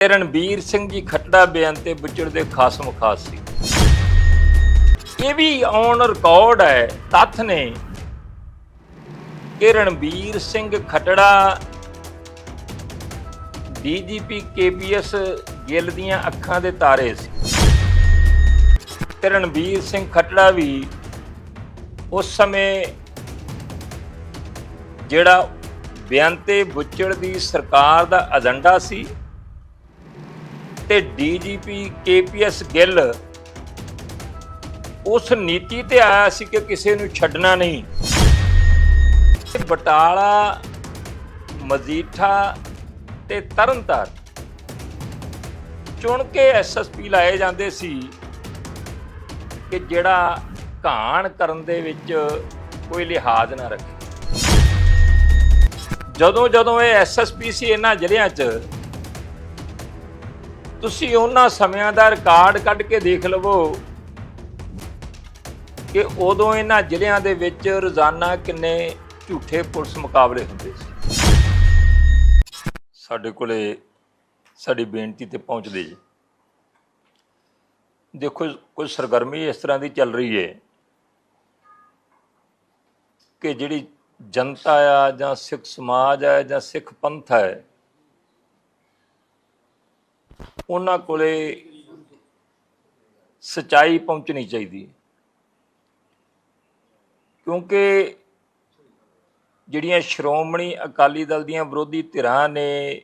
ਰਣਬੀਰ ਸਿੰਘ ਜੀ ਖੱਟੜਾ ਬਿਆਨ ਤੇ ਬੁੱਚੜ ਦੇ ਖਾਸਮ ਖਾਸ ਸੀ। ਇਹ ਵੀ ਔਨ ਰਿਕਾਰਡ ਹੈ, ਤੱਥ ਨੇ ਕਿ ਰਣਬੀਰ ਸਿੰਘ ਖੱਟੜਾ ਡੀਜੀਪੀ ਕੇਪੀਐਸ ਗਿੱਲ ਦੀਆਂ ਅੱਖਾਂ ਦੇ ਤਾਰੇ ਸੀ। ਤੇ ਰਣਬੀਰ ਸਿੰਘ ਖੱਟੜਾ ਵੀ ਉਸ ਸਮੇਂ ਜਿਹੜਾ ਬੇਅੰਤੇ ਬੁੱਚੜ ਦੀ ਸਰਕਾਰ ਦਾ ਏਜੰਡਾ ਸੀ ਤੇ ਡੀਜੀਪੀ ਕੇਪੀਐਸ ਗਿੱਲ ਉਸ ਨੀਤੀ ਤੇ ਆਇਆ ਸੀ ਕਿ ਕਿਸੇ ਨੂੰ ਛੱਡਣਾ ਨਹੀਂ। ਬਟਾਲਾ, ਮਜੀਠਾ ਤੇ ਤਰਨਤਾਰਨ ਚੁਣ ਕੇ ਐਸਐਸਪੀ ਲਾਏ ਜਾਂਦੇ ਸੀ ਕਿ ਜਿਹੜਾ ਘਾਣ ਕਰਨ ਦੇ ਵਿੱਚ ਕੋਈ ਲਿਹਾਜ਼ ਨਾ ਰੱਖੇ। ਜਦੋਂ ਜਦੋਂ ਇਹ ਐਸਐਸਪੀ ਸੀ ਇਹਨਾਂ ਜ਼ਿਲ੍ਹਿਆਂ 'ਚ ਤੁਸੀਂ ਉਹਨਾਂ ਸਮਿਆਂ ਦਾ ਰਿਕਾਰਡ ਕੱਢ ਕੇ ਦੇਖ ਲਵੋ ਕਿ ਉਦੋਂ ਇਹਨਾਂ ਜ਼ਿਲ੍ਹਿਆਂ ਦੇ ਵਿੱਚ ਰੋਜ਼ਾਨਾ ਕਿੰਨੇ ਝੂਠੇ ਪੁਲਿਸ ਮੁਕਾਬਲੇ ਹੁੰਦੇ ਸੀ। ਸਾਡੇ ਕੋਲੇ ਸਾਡੀ ਬੇਨਤੀ ਤੇ ਪਹੁੰਚਦੇ ਜੀ। ਦੇਖੋ ਕੁਝ ਸਰਗਰਮੀ ਇਸ ਤਰ੍ਹਾਂ ਦੀ ਚੱਲ ਰਹੀ ਹੈ ਕਿ ਜਿਹੜੀ ਜਨਤਾ ਆ ਜਾਂ ਸਿੱਖ ਸਮਾਜ ਹੈ ਜਾਂ ਸਿੱਖ ਪੰਥ ਹੈ ਉਹਨਾਂ ਕੋਲੇ ਸਚਾਈ ਪਹੁੰਚਣੀ ਚਾਹੀਦੀ ਹੈ। ਕਿਉਂਕਿ ਜਿਹੜੀਆਂ ਸ਼੍ਰੋਮਣੀ ਅਕਾਲੀ ਦਲ ਦੀਆਂ ਵਿਰੋਧੀ ਧਿਰਾਂ ਨੇ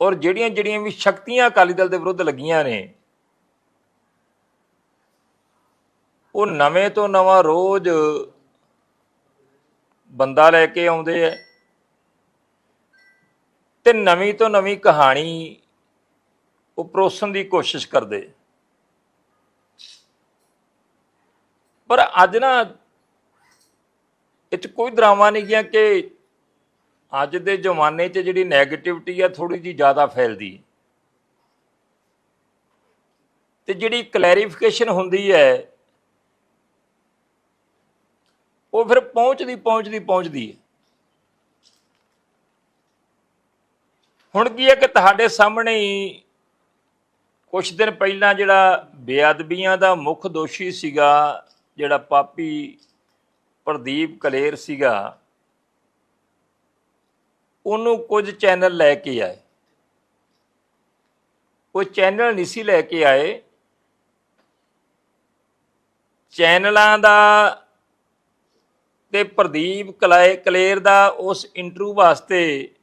ਔਰ ਜਿਹੜੀਆਂ ਜਿਹੜੀਆਂ ਵੀ ਸ਼ਕਤੀਆਂ ਅਕਾਲੀ ਦਲ ਦੇ ਵਿਰੁੱਧ ਲੱਗੀਆਂ ਨੇ, ਉਹ ਨਵੇਂ ਤੋਂ ਨਵਾਂ ਰੋਜ਼ ਬੰਦਾ ਲੈ ਕੇ ਆਉਂਦੇ ਐ ਤੇ ਨਵੀਂ ਤੋਂ ਨਵੀਂ ਕਹਾਣੀ ਉਹ ਪਰੋਸਣ ਦੀ ਕੋਸ਼ਿਸ਼ ਕਰਦੇ। ਪਰ ਅੱਜ ਨਾ ਇਹ 'ਚ ਕੋਈ ਡਰਾਮਾ ਨਹੀਂ ਗਿਆ ਕਿ ਅੱਜ ਦੇ ਜ਼ਮਾਨੇ 'ਚ ਜਿਹੜੀ 네ਗੇਟਿਵਿਟੀ ਆ ਥੋੜੀ ਜੀ ਜ਼ਿਆਦਾ ਫੈਲਦੀ। ਹੈ ਤੇ ਜਿਹੜੀ ਕਲੈਰੀਫਿਕੇਸ਼ਨ ਹੁੰਦੀ ਹੈ, ਉਹ ਫਿਰ ਪਹੁੰਚਦੀ ਪਹੁੰਚਦੀ ਪਹੁੰਚਦੀ ਹੈ। ਹੁਣ ਕੀ ਹੈ ਕਿ ਤੁਹਾਡੇ ਸਾਹਮਣੇ ਹੀ ਕੁਝ ਦਿਨ ਪਹਿਲਾਂ ਜਿਹੜਾ ਬੇਅਦਬੀਆਂ ਦਾ ਮੁੱਖ ਦੋਸ਼ੀ ਸੀਗਾ, ਜਿਹੜਾ ਪਾਪੀ ਪ੍ਰਦੀਪ ਕਲੇਰ ਸੀਗਾ, ਉਹਨੂੰ ਕੁਝ ਚੈਨਲ ਲੈ ਕੇ ਆਏ। ਉਹ ਚੈਨਲ ਨਹੀਂ ਸੀ ਲੈ ਕੇ ਆਏ। ਚੈਨਲਾਂ ਦਾ ਤੇ ਪ੍ਰਦੀਪ ਕਲਾਏ ਕਲੇਰ ਦਾ ਉਸ ਇੰਟਰਵਿਊ ਵਾਸਤੇ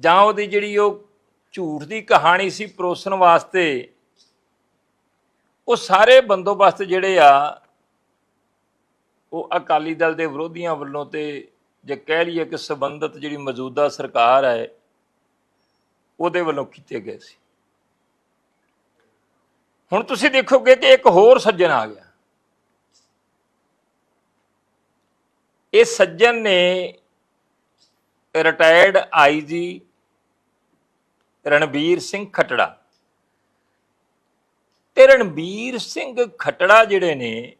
ਜਾਂ ਉਹਦੀ ਜਿਹੜੀ ਉਹ ਝੂਠ ਦੀ ਕਹਾਣੀ ਸੀ ਪਰੋਸਣ ਵਾਸਤੇ, ਉਹ ਸਾਰੇ ਬੰਦੋਬਸਤ ਜਿਹੜੇ ਆ, ਉਹ ਅਕਾਲੀ ਦਲ ਦੇ ਵਿਰੋਧੀਆਂ ਵੱਲੋਂ ਤੇ ਜੇ ਕਹਿ ਲਈਏ ਕਿ ਸੰਬੰਧਤ ਜਿਹੜੀ ਮੌਜੂਦਾ ਸਰਕਾਰ ਹੈ, ਉਹਦੇ ਵੱਲੋਂ ਕੀਤੇ ਗਏ ਸੀ। ਹੁਣ ਤੁਸੀਂ ਦੇਖੋਗੇ ਕਿ ਇੱਕ ਹੋਰ ਸੱਜਣ ਆ ਗਿਆ। ਇਹ ਸੱਜਣ ਨੇ ਰਿਟਾਇਰਡ ਆਈਜੀ ਰਣਬੀਰ ਸਿੰਘ ਖਟੜਾ। ਤੇ ਰਣਬੀਰ ਸਿੰਘ ਖਟੜਾ ਜਿਹੜੇ ਨੇ,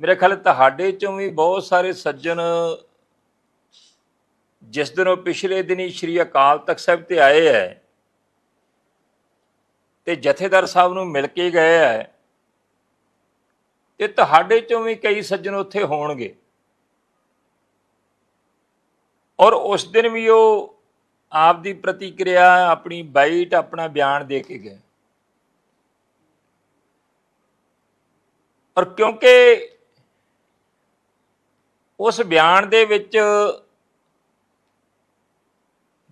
ਮੇਰੇ ਖਿਆਲ ਤੁਹਾਡੇ ਚੋਂ ਵੀ ਬਹੁਤ ਸਾਰੇ ਸੱਜਣ ਜਿਸ ਦਿਨ ਉਹ ਪਿਛਲੇ ਦਿਨੀ ਸ਼੍ਰੀ ਅਕਾਲ ਤਖਤ ਸਾਹਿਬ ਤੇ ਆਏ ਹੈ ਤੇ ਜਥੇਦਾਰ ਸਾਹਿਬ ਨੂੰ ਮਿਲ ਕੇ ਗਏ ਹੈ ਤੇ ਤੁਹਾਡੇ ਚੋਂ ਵੀ ਕਈ ਸੱਜਣ ਉੱਥੇ ਹੋਣਗੇ। ਔਰ ਉਸ ਦਿਨ ਵੀ ਉਹ ਆਪ ਦੀ ਪ੍ਰਤੀਕਿਰਿਆ, ਆਪਣੀ ਬਾਈਟ, ਆਪਣਾ ਬਿਆਨ ਦੇ ਕੇ ਗਏ। ਔਰ ਕਿਉਂਕਿ ਉਸ ਬਿਆਨ ਦੇ ਵਿੱਚ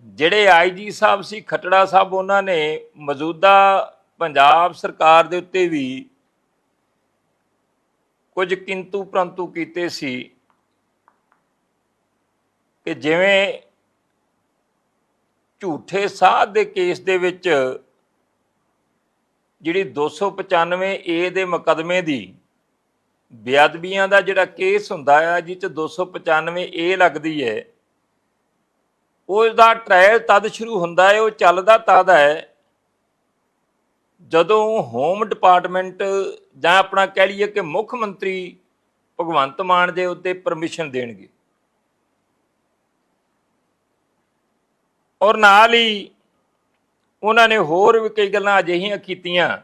ਜਿਹੜੇ ਆਈਜੀ ਸਾਹਿਬ ਸੀ, ਖਟੜਾ ਸਾਹਿਬ, ਉਹਨਾਂ ਨੇ ਮੌਜੂਦਾ ਪੰਜਾਬ ਸਰਕਾਰ ਦੇ ਉੱਤੇ ਵੀ ਕੁਝ ਕਿੰਤੂ ਪ੍ਰੰਤੂ ਕੀਤੇ ਸੀ ਕਿ ਜਿਵੇਂ ਝੂਠੇ ਸਾਧ ਦੇ ਕੇਸ ਦੇ ਵਿੱਚ ਜਿਹੜੀ 295 ਏ ਦੇ ਮੁਕਦਮੇ ਦੀ ਬੇਅਦਬੀਆਂ ਦਾ ਜਿਹੜਾ ਕੇਸ ਹੁੰਦਾ ਆ, ਜਿਹ ਚ 295 ਏ ਲੱਗਦੀ ਹੈ ਉਸ ਦਾ ਟ੍ਰਾਇਲ ਤਦ ਸ਼ੁਰੂ ਹੁੰਦਾ ਹੈ ਉਹ ਚੱਲਦਾ ਤਦ ਹੈ ਜਦੋਂ ਹੋਮ ਡਿਪਾਰਟਮੈਂਟ ਜਾਂ ਆਪਣਾ ਕਹਿ ਲਈਏ ਕਿ ਮੁੱਖ ਮੰਤਰੀ ਭਗਵੰਤ ਮਾਨ ਦੇ ਉੱਤੇ ਪਰਮਿਸ਼ਨ ਦੇਣਗੇ। ਔਰ ਨਾਲ ਹੀ ਉਹਨਾਂ ਨੇ ਹੋਰ ਵੀ ਕਈ ਗੱਲਾਂ ਅਜਿਹੀਆਂ ਕੀਤੀਆਂ।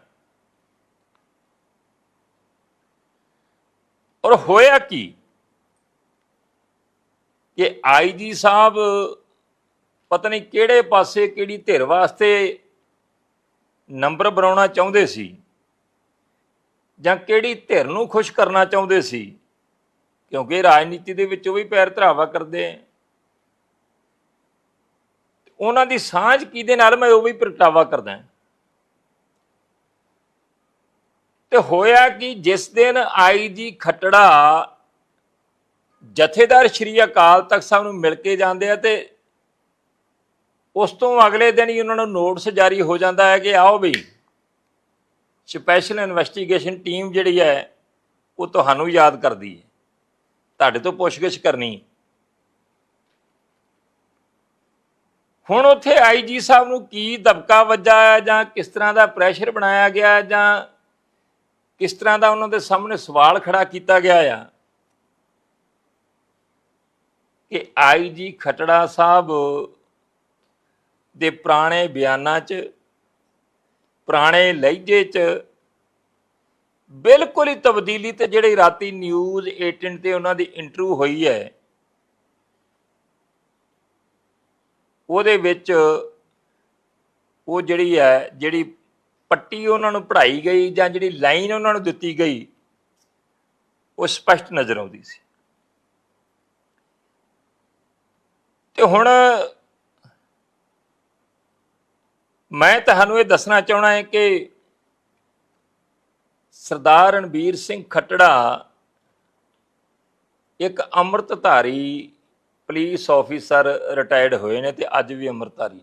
ਔਰ ਹੋਇਆ ਕੀ? ਕਿ ਆਈਜੀ ਸਾਹਿਬ ਪਤਾ ਨਹੀਂ ਕਿਹੜੇ ਪਾਸੇ ਕਿਹੜੀ ਧਿਰ ਵਾਸਤੇ ਨੰਬਰ ਬਣਾਉਣਾ ਚਾਹੁੰਦੇ ਸੀ ਜਾਂ ਕਿਹੜੀ ਧਿਰ ਨੂੰ ਖੁਸ਼ ਕਰਨਾ ਚਾਹੁੰਦੇ ਸੀ, ਕਿਉਂਕਿ ਰਾਜਨੀਤੀ ਦੇ ਵਿੱਚ ਉਹ ਵੀ ਪੈਰ ਧਰਾਵਾ ਕਰਦੇ ਆ। ਉਹਨਾਂ ਦੀ ਸਾਂਝ ਕਿਹਦੇ ਨਾਲ ਮੈਂ ਉਹ ਵੀ ਪ੍ਰਗਟਾਵਾ ਕਰਦਾ ਤੇ ਹੋਇਆ ਕਿ, ਜਿਸ ਦਿਨ ਆਈਜੀ ਖੱਟੜਾ ਜਥੇਦਾਰ ਸ਼੍ਰੀ ਅਕਾਲ ਤਖਤ ਸਾਹਿਬ ਨੂੰ ਮਿਲ ਕੇ ਜਾਂਦੇ ਆ ਤੇ ਉਸ ਤੋਂ ਅਗਲੇ ਦਿਨ ਹੀ ਉਹਨਾਂ ਨੂੰ ਨੋਟਿਸ ਜਾਰੀ ਹੋ ਜਾਂਦਾ ਹੈ ਕਿ ਆਓ ਵੀ ਸਪੈਸ਼ਲ ਇਨਵੈਸਟੀਗੇਸ਼ਨ ਟੀਮ ਜਿਹੜੀ ਹੈ, ਉਹ ਤੁਹਾਨੂੰ ਯਾਦ ਕਰਦੀ ਹੈ। ਤੁਹਾਡੇ ਤੋਂ ਪੁੱਛਗਿੱਛ ਕਰਨੀ ਹੁਣ ਉੱਥੇ ਆਈਜੀ ਸਾਹਿਬ ਨੂੰ ਕੀ ਦਬਕਾ ਵੱਜਾ ਹੈ ਜਾਂ ਕਿਸ ਤਰ੍ਹਾਂ ਦਾ ਪ੍ਰੈਸ਼ਰ ਬਣਾਇਆ ਗਿਆ ਜਾਂ ਕਿਸ ਤਰ੍ਹਾਂ ਦਾ ਉਹਨਾਂ ਦੇ ਸਾਹਮਣੇ ਸਵਾਲ ਖੜਾ ਕੀਤਾ ਗਿਆ ਆ? ਕਿ ਆਈਜੀ ਖਟੜਾ ਸਾਹਿਬ ਦੇ ਪੁਰਾਣੇ ਬਿਆਨਾਂ 'ਚ, ਪੁਰਾਣੇ ਲਹਿਜੇ 'ਚ ਬਿਲਕੁਲ ਹੀ ਤਬਦੀਲੀ ਤੇ ਜਿਹੜੀ ਰਾਤੀ ਨਿਊਜ਼ 18 ਤੇ ਉਹਨਾਂ ਦੀ ਇੰਟਰਵਿਊ ਹੋਈ ਹੈ ਉਹਦੇ ਵਿੱਚ ਉਹ ਜਿਹੜੀ ਹੈ, ਜਿਹੜੀ ਪੱਟੀ ਉਹਨਾਂ ਨੂੰ ਪੜਾਈ ਗਈ ਜਾਂ ਜਿਹੜੀ ਲਾਈਨ ਉਹਨਾਂ ਨੂੰ ਦਿੱਤੀ ਗਈ, ਉਹ ਸਪਸ਼ਟ ਨਜ਼ਰ ਆਉਂਦੀ ਸੀ। ਤੇ ਹੁਣ ਮੈਂ ਤੁਹਾਨੂੰ ਇਹ ਦੱਸਣਾ ਚਾਹਣਾ ਹੈ ਕਿ ਸਰਦਾਰ ਰਣਬੀਰ ਸਿੰਘ ਖੱਟੜਾ ਇੱਕ ਅੰਮ੍ਰਿਤਧਾਰੀ ਪੁਲਿਸ ਆਫੀਸਰ ਰਿਟਾਇਰਡ ਹੋਏ ਨੇ ਤੇ ਅੱਜ ਵੀ ਅੰਮ੍ਰਿਤਧਾਰੀ ਨੇ।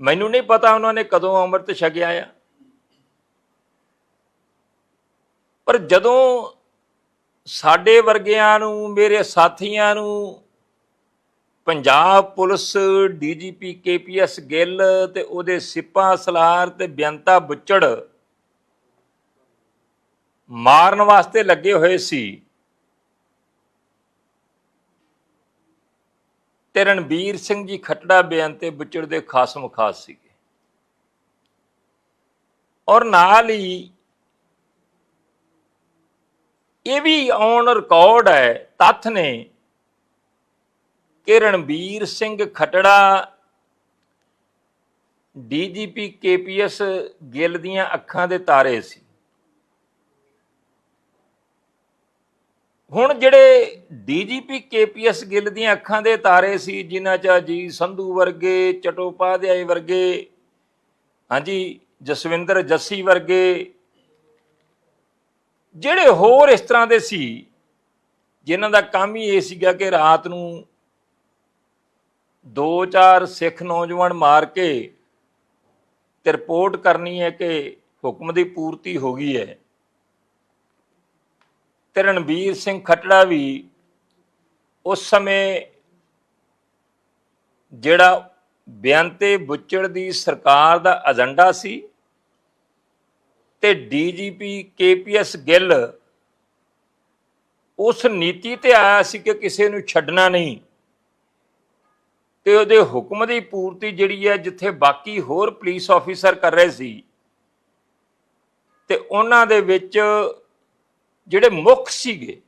ਮੈਨੂੰ ਨਹੀਂ ਪਤਾ ਉਹਨਾਂ ਨੇ ਕਦੋਂ ਅੰਮ੍ਰਿਤ ਛਕਿਆ ਆ। ਪਰ ਜਦੋਂ ਸਾਡੇ ਵਰਗਿਆਂ ਨੂੰ, ਮੇਰੇ ਸਾਥੀਆਂ ਨੂੰ Punjab police, DGP, KPS Gill ਤੇ ਉਹਦੇ ਸਿਪਾ, ਸਲਾਰ ਤੇ ਬੇਅੰਤਾ ਬੁੱਚੜ ਮਾਰਨ ਵਾਸਤੇ ਲੱਗੇ ਹੋਏ ਸੀ। ਤੇ ਰਣਬੀਰ ਸਿੰਘ ਜੀ ਖੱਟੜਾ ਬਿਆਨ ਤੇ ਬੁੱਚੜ ਦੇ ਖਾਸਮ ਖਾਸ ਸੀਗੇ। ਔਰ ਨਾਲ ਹੀ ਇਹ ਵੀ ਔਨ ਰਿਕਾਰਡ ਹੈ, ਤੱਥ ਨੇ ਕਿ ਰਣਬੀਰ ਸਿੰਘ ਖੱਟੜਾ ਡੀਜੀਪੀ ਕੇਪੀਐਸ ਗਿੱਲ ਦੀਆਂ ਅੱਖਾਂ ਦੇ ਤਾਰੇ ਸੀ। ਹੁਣ ਜਿਹੜੇ ਡੀਜੀਪੀ ਕੇਪੀਐਸ ਗਿੱਲ ਦੀਆਂ ਅੱਖਾਂ ਦੇ ਤਾਰੇ ਸੀ, ਜਿਨ੍ਹਾਂ ਚ ਅਜੀਤ ਸੰਧੂ ਵਰਗੇ, ਚਟੋਪਾਧਿਆਏ ਵਰਗੇ, ਹਾਂਜੀ, ਜਸਵਿੰਦਰ ਜੱਸੀ ਵਰਗੇ, ਜਿਹੜੇ ਹੋਰ ਇਸ ਤਰ੍ਹਾਂ ਦੇ ਸੀ, ਜਿਨ੍ਹਾਂ ਦਾ ਕੰਮ ਹੀ ਇਹ ਸੀਗਾ ਕਿ ਰਾਤ ਨੂੰ ਦੋ ਚਾਰ ਸਿੱਖ ਨੌਜਵਾਨ ਮਾਰ ਕੇ ਤੇ ਰਿਪੋਰਟ ਕਰਨੀ ਹੈ ਕਿ ਹੁਕਮ ਦੀ ਪੂਰਤੀ ਹੋ ਗਈ ਹੈ। ਤੇ ਰਣਬੀਰ ਸਿੰਘ ਖਟੜਾ ਵੀ ਉਸ ਸਮੇਂ ਜਿਹੜਾ ਬਿਆੰਤੇ ਬੁੱਚੜ ਦੀ ਸਰਕਾਰ ਦਾ ਏਜੰਡਾ ਸੀ ਤੇ ਡੀਜੀਪੀ ਕੇਪੀਐਸ ਗਿੱਲ ਉਸ ਨੀਤੀ ਤੇ ਆਇਆ ਸੀ ਕਿ ਕਿਸੇ ਨੂੰ ਛੱਡਣਾ ਨਹੀਂ ਤੇ ਉਹਦੇ ਹੁਕਮ ਦੀ ਪੂਰਤੀ ਜਿਹੜੀ ਹੈ ਜਿੱਥੇ ਬਾਕੀ ਹੋਰ ਪੁਲਿਸ ਆਫੀਸਰ ਕਰ ਰਹੇ ਸੀ ਤੇ ਉਹਨਾਂ ਦੇ ਵਿੱਚ ਜਿਹੜੇ ਮੁੱਖ ਸੀਗੇ,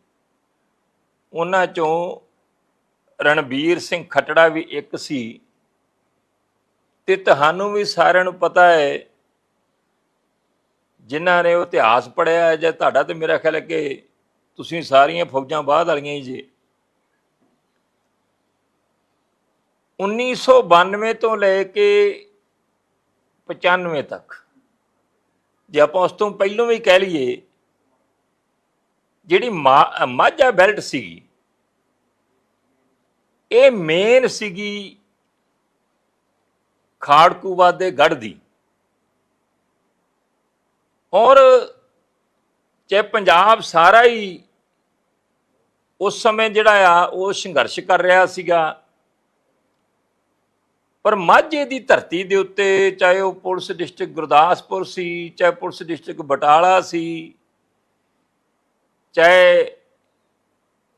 ਉਹਨਾਂ ਚੋਂ ਰਣਬੀਰ ਸਿੰਘ ਖੱਟੜਾ ਵੀ ਇੱਕ ਸੀ ਤੇ ਤੁਹਾਨੂੰ ਵੀ ਸਾਰਿਆਂ ਨੂੰ ਪਤਾ ਹੈ, ਜਿਨ੍ਹਾਂ ਨੇ ਇਤਿਹਾਸ ਪੜਿਆ ਜਾਂ ਤੁਹਾਡਾ ਤੇ ਮੇਰਾ ਖਿਆਲ ਹੈ ਕਿ ਤੁਸੀਂ ਸਾਰੀਆਂ ਫੌਜਾਂ ਬਾਅਦ ਵਾਲੀਆਂ ਹੀ ਜੇ। 1992 ਤੋਂ ਲੈ ਕੇ 95 ਤੱਕ, ਜੇ ਆਪਾਂ ਉਸ ਤੋਂ ਪਹਿਲਾਂ ਵੀ ਕਹਿ ਲਈਏ ਜਿਹੜੀ ਮਾ- ਮਾਝਾ ਬੈਲਟ ਸੀਗੀ, ਇਹ ਮੇਨ ਸੀਗੀ ਖਾੜਕੂਵਾਦ ਦੇ ਗੜ ਦੀ। ਔਰ ਜੇ ਪੰਜਾਬ ਸਾਰਾ ਹੀ ਉਸ ਸਮੇਂ ਜਿਹੜਾ ਆ, ਉਹ ਸੰਘਰਸ਼ ਕਰ ਰਿਹਾ ਸੀਗਾ। ਪਰ ਮਾਝੇ ਦੀ ਧਰਤੀ ਦੇ ਉੱਤੇ ਚਾਹੇ ਉਹ ਪੁਲਿਸ ਡਿਸਟ੍ਰਿਕਟ ਗੁਰਦਾਸਪੁਰ ਸੀ, ਚਾਹੇ ਪੁਲਿਸ ਡਿਸਟ੍ਰਿਕਟ ਬਟਾਲਾ ਸੀ ਚਾਹੇ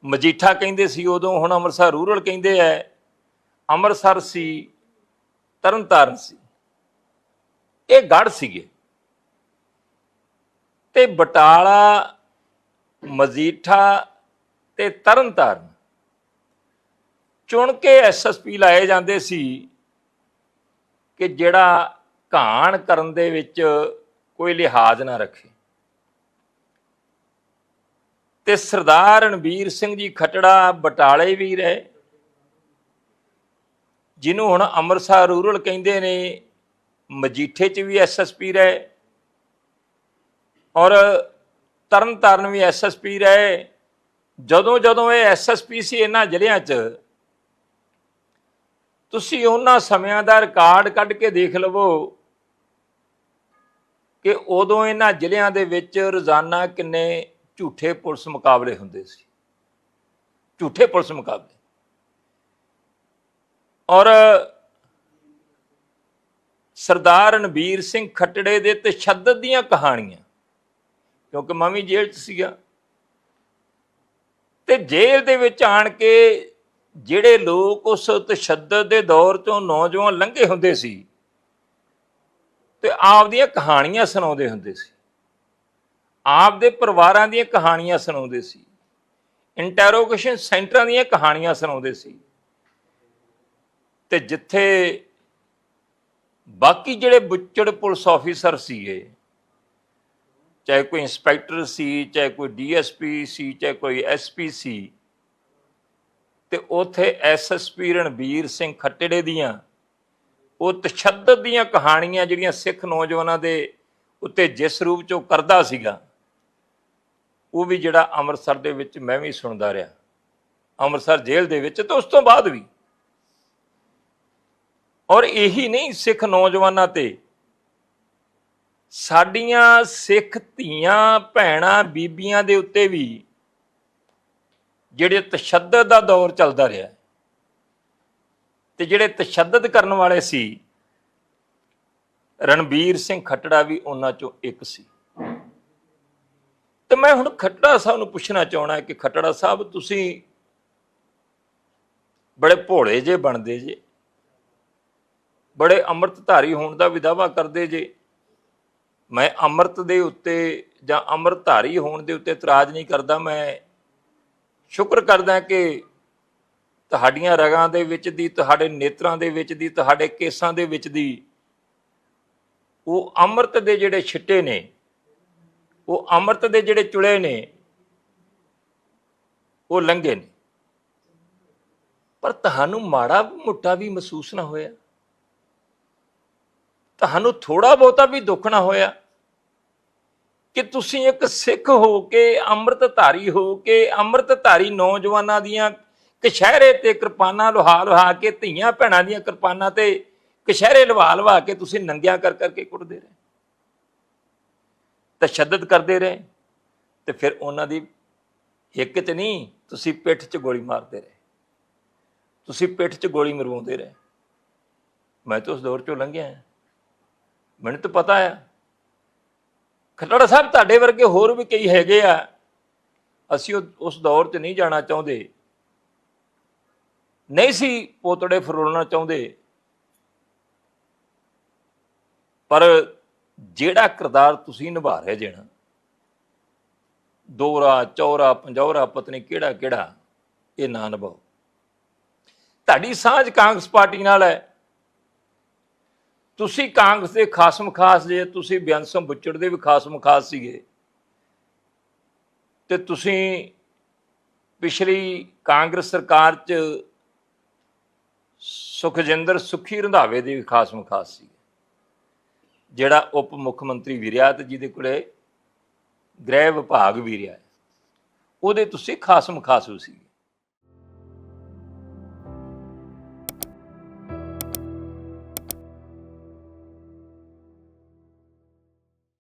ਮਜੀਠਾ ਕਹਿੰਦੇ ਸੀ, ਉਦੋਂ ਹੁਣ ਅੰਮ੍ਰਿਤਸਰ ਰੂਰਲ ਕਹਿੰਦੇ ਐ। ਅੰਮ੍ਰਿਤਸਰ ਸੀ, ਤਰਨਤਾਰਨ ਸੀ। ਇਹ ਗੜ ਸੀਗੇ। ਤੇ ਬਟਾਲਾ, ਮਜੀਠਾ ਤੇ ਤਰਨਤਾਰਨ। ਚੁਣ ਕੇ ਐਸਐਸਪੀ ਲਾਏ ਜਾਂਦੇ ਸੀ ਕਿ ਜਿਹੜਾ ਘਾਣ ਕਰਨ ਦੇ ਵਿੱਚ ਕੋਈ ਲਿਹਾਜ਼ ਨਾ ਰੱਖੇ। ਤੇ ਸਰਦਾਰ ਰਣਬੀਰ ਸਿੰਘ ਜੀ ਖਟੜਾ ਬਟਾਲੇ ਵੀ ਰਹੇ। ਜਿਹਨੂੰ ਹੁਣ ਅੰਮ੍ਰਿਤਸਰ ਰੂਰਲ ਕਹਿੰਦੇ ਨੇ, ਮਜੀਠੇ 'ਚ ਵੀ ਐਸਐਸਪੀ ਰਹੇ ਔਰ ਤਰਨਤਾਰਨ ਵੀ ਐਸਐਸਪੀ ਰਹੇ। ਜਦੋਂ ਜਦੋਂ ਇਹ ਐਸਐਸਪੀ ਸੀ ਇਹਨਾਂ ਜ਼ਿਲ੍ਹਿਆਂ 'ਚ, ਤੁਸੀਂ ਉਹਨਾਂ ਸਮਿਆਂ ਦਾ ਰਿਕਾਰਡ ਕੱਢ ਕੇ ਦੇਖ ਲਵੋ ਕਿ ਉਦੋਂ ਇਹਨਾਂ ਜ਼ਿਲ੍ਹਿਆਂ ਦੇ ਵਿੱਚ ਰੋਜ਼ਾਨਾ ਕਿੰਨੇ ਝੂਠੇ ਪੁਲਿਸ ਮੁਕਾਬਲੇ ਹੁੰਦੇ ਸੀ। ਝੂਠੇ ਪੁਲਿਸ ਮੁਕਾਬਲੇ। ਔਰ ਸਰਦਾਰ ਰਣਬੀਰ ਸਿੰਘ ਖੱਟੜੇ ਦੇ ਤਸ਼ੱਦਦ ਦੀਆਂ ਕਹਾਣੀਆਂ, ਕਿਉਂਕਿ ਮੈਂ ਵੀ ਜੇਲ੍ਹ 'ਚ ਸੀਗਾ। ਤੇ ਜੇਲ੍ਹ ਦੇ ਵਿੱਚ ਆਣ ਕੇ ਜਿਹੜੇ ਲੋਕ ਉਸ ਤਸ਼ੱਦਦ ਦੇ ਦੌਰ ਤੋਂ ਨੌਜਵਾਨ ਲੰਘੇ ਹੁੰਦੇ ਸੀ, ਤੇ ਆਪਦੀਆਂ ਕਹਾਣੀਆਂ ਸੁਣਾਉਂਦੇ ਹੁੰਦੇ ਸੀ। ਆਪ ਦੇ ਪਰਿਵਾਰਾਂ ਦੀਆਂ ਕਹਾਣੀਆਂ ਸੁਣਾਉਂਦੇ ਸੀ। ਇੰਟਰੋਗੇਸ਼ਨ ਸੈਂਟਰਾਂ ਦੀਆਂ ਕਹਾਣੀਆਂ ਸੁਣਾਉਂਦੇ ਸੀ। ਤੇ ਜਿੱਥੇ ਬਾਕੀ ਜਿਹੜੇ ਬੁੱਚੜ ਪੁਲਿਸ ਆਫੀਸਰ ਸੀਗੇ, ਚਾਹੇ ਕੋਈ ਇੰਸਪੈਕਟਰ ਸੀ, ਚਾਹੇ ਕੋਈ ਡੀਐਸਪੀ ਸੀ, ਚਾਹੇ ਕੋਈ ਐਸਪੀ ਸੀ, ਤੇ ਉਥੇ ਐਸਐਸਪੀ ਰਣਬੀਰ ਸਿੰਘ ਖੱਟੜੇ ਦੀਆਂ, ਉਹ ਤਸ਼ੱਦਦ ਦੀਆਂ ਕਹਾਣੀਆਂ ਜਿਹੜੀਆਂ ਸਿੱਖ ਨੌਜਵਾਨਾਂ ਦੇ ਉੱਤੇ ਜਿਸ ਰੂਪ ਚ ਉਹ ਕਰਦਾ ਸੀਗਾ। ਉਹ ਵੀ ਜਿਹੜਾ ਅੰਮ੍ਰਿਤਸਰ ਦੇ ਵਿੱਚ ਮੈਂ ਵੀ ਸੁਣਦਾ ਰਿਹਾ। ਅੰਮ੍ਰਿਤਸਰ ਜੇਲ੍ਹ ਦੇ ਵਿੱਚ ਤੇ ਉਸ ਤੋਂ ਬਾਅਦ ਵੀ। ਔਰ ਇਹੀ ਨਹੀਂ, ਸਿੱਖ ਨੌਜਵਾਨਾਂ ਤੇ। ਸਾਡੀਆਂ ਸਿੱਖ ਧੀਆਂ, ਭੈਣਾਂ, ਬੀਬੀਆਂ ਦੇ ਉੱਤੇ ਵੀ ਜਿਹੜੇ ਤਸ਼ੱਦਦ ਦਾ ਦੌਰ ਚੱਲਦਾ ਰਿਹਾ। ਤੇ ਜਿਹੜੇ ਤਸ਼ੱਦਦ ਕਰਨ ਵਾਲੇ ਸੀ, ਰਣਬੀਰ ਸਿੰਘ ਖੱਟੜਾ ਵੀ ਉਹਨਾਂ ਚੋਂ ਇੱਕ ਸੀ। ਮੈਂ ਹੁਣ ਖੱਟੜਾ ਸਾਹਿਬ ਨੂੰ ਪੁੱਛਣਾ ਚਾਹਣਾ ਕਿ ਖੱਟੜਾ ਸਾਹਿਬ ਤੁਸੀਂ ਬੜੇ ਭੋਲੇ ਜੇ ਬਣਦੇ ਜੇ, ਬੜੇ ਅੰਮ੍ਰਿਤਧਾਰੀ ਹੋਣ ਦਾ ਵੀ ਦਾਵਾ ਕਰਦੇ ਜੇ। ਮੈਂ ਅੰਮ੍ਰਿਤ ਦੇ ਉੱਤੇ ਜਾਂ ਅੰਮ੍ਰਿਤਧਾਰੀ ਹੋਣ ਦੇ ਉੱਤੇ ਇਤਰਾਜ਼ ਨਹੀਂ ਕਰਦਾ। ਮੈਂ ਸ਼ੁਕਰ ਕਰਦਾ ਕਿ ਤੁਹਾਡੀਆਂ ਰਗਾਂ ਦੇ ਵਿੱਚ ਦੀ, ਤੁਹਾਡੇ ਨੇਤਰਾਂ ਦੇ ਵਿੱਚ ਦੀ, ਤੁਹਾਡੇ ਕੇਸਾਂ ਦੇ ਵਿੱਚ ਦੀ ਉਹ ਅੰਮ੍ਰਿਤ ਦੇ ਜਿਹੜੇ ਛਿੱਟੇ ਨੇ ਉਹ ਅੰਮ੍ਰਿਤ ਦੇ ਜਿਹੜੇ ਚੁਲੇ ਨੇ, ਉਹ ਲੰਘੇ ਨੇ। ਪਰ ਤੁਹਾਨੂੰ ਮਾੜਾ ਮੁੱਟਾ ਵੀ ਮਹਿਸੂਸ ਨਾ ਹੋਇਆ? ਤੁਹਾਨੂੰ ਥੋੜਾ ਬਹੁਤਾ ਵੀ ਦੁੱਖ ਨਾ ਹੋਇਆ? ਕਿ ਤੁਸੀਂ ਇੱਕ ਸਿੱਖ ਹੋ ਕੇ ਅੰਮ੍ਰਿਤਧਾਰੀ ਹੋ ਕੇ ਅੰਮ੍ਰਿਤਧਾਰੀ ਨੌਜਵਾਨਾਂ ਦੀਆਂ ਕਸ਼ਹਿਰੇ ਤੇ ਕਿਰਪਾਨਾਂ ਲੁਹਾ ਲੁਹਾ ਕੇ, ਧੀਆਂ ਭੈਣਾਂ ਦੀਆਂ ਕਿਰਪਾਨਾਂ ਤੇ ਕਸ਼ਹਿਰੇ ਲਵਾ ਲਵਾ ਕੇ ਤੁਸੀਂ ਨੰਗਿਆ ਕਰ ਕਰਕੇ ਕੁੱਟਦੇ ਰਹੇ? ਤਸ਼ੱਦਦ ਕਰਦੇ ਰਹੇ ਤੇ ਫਿਰ ਉਹਨਾਂ ਦੀ ਹਿੱਕ 'ਚ ਨਹੀਂ, ਤੁਸੀਂ ਪਿੱਠ 'ਚ ਗੋਲੀ ਮਾਰਦੇ ਰਹੇ। ਤੁਸੀਂ ਪਿੱਠ 'ਚ ਗੋਲੀ ਮਰਵਾਉਂਦੇ ਰਹੇ। ਮੈਂ ਤਾਂ ਉਸ ਦੌਰ 'ਚੋਂ ਲੰਘਿਆ ਮੈਨੂੰ ਤਾਂ ਪਤਾ ਆ। ਖੱਟੜਾ ਸਾਹਿਬ ਤੁਹਾਡੇ ਵਰਗੇ ਹੋਰ ਵੀ ਕਈ ਹੈਗੇ ਆ। ਅਸੀਂ ਉਹ- ਉਸ ਦੌਰ 'ਚ ਨਹੀਂ ਜਾਣਾ ਚਾਹੁੰਦੇ। ਨਹੀਂ ਸੀ ਪੋਤੜੇ ਫਰੋਲਣਾ ਚਾਹੁੰਦੇ। ਪਰ ਜਿਹੜਾ ਕਿਰਦਾਰ ਤੁਸੀਂ ਨਿਭਾ ਰਹੇ ਜੇ ਨਾ ਦੋਰਾ ਚੌਰਾ, ਪੰਜੌਰਾ, ਪਤਨੀ ਕਿਹੜਾ ਕਿਹੜਾ, ਇਹ ਨਾ ਨਿਭਾਓ। ਤੁਹਾਡੀ ਸਾਂਝ ਕਾਂਗਰਸ ਪਾਰਟੀ ਨਾਲ ਹੈ। ਤੁਸੀਂ ਕਾਂਗਰਸ ਦੇ ਖਾਸਮ ਖਾਸ ਜੇ, ਤੁਸੀਂ ਬਿਆਨਸਮ ਬੁੱਚੜ ਦੇ ਵੀ ਖਾਸਮ ਖਾਸ ਸੀਗੇ। ਤੇ ਤੁਸੀਂ ਪਿਛਲੀ ਕਾਂਗਰਸ ਸਰਕਾਰ 'ਚ ਸੁਖਜਿੰਦਰ ਸੁਖੀ ਰੰਧਾਵੇ ਦੇ ਵੀ ਖਾਸਮ ਖਾਸ ਸੀ ਜਿਹੜਾ ਉਪ ਮੁੱਖ ਮੰਤਰੀ ਵੀ ਰਿਹਾ ਤੇ ਜਿਹਦੇ ਕੋਲੇ ਗ੍ਰਹਿ ਵਿਭਾਗ ਵੀ ਰਿਹਾ ਉਹਦੇ ਤੁਸੀਂ ਖਾਸਮ ਖਾਸੂ ਸੀ।